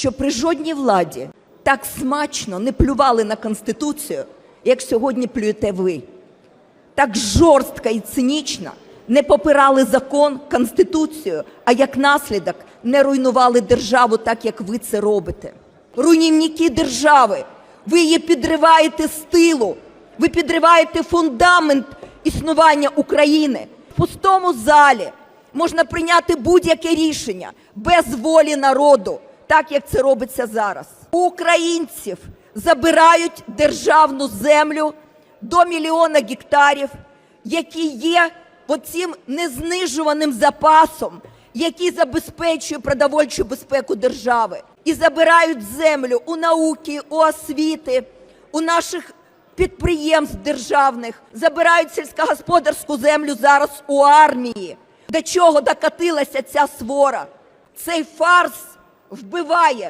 що при жодній владі так смачно не плювали на Конституцію, як сьогодні плюєте ви. Так жорстко і цинічно не попирали закон, Конституцію, а як наслідок не руйнували державу так, як ви це робите. Руйнівники держави, ви її підриваєте з тилу, ви підриваєте фундамент існування України. В пустому залі можна прийняти будь-яке рішення без волі народу, так як це робиться зараз. У українців забирають державну землю до мільйона гектарів, які є оцим незнижуваним запасом, який забезпечує продовольчу безпеку держави, і забирають землю у науки, у освіти, у наших підприємств державних, забирають сільськогосподарську землю зараз у армії. До чого докатилася ця свора? Цей фарс вбиває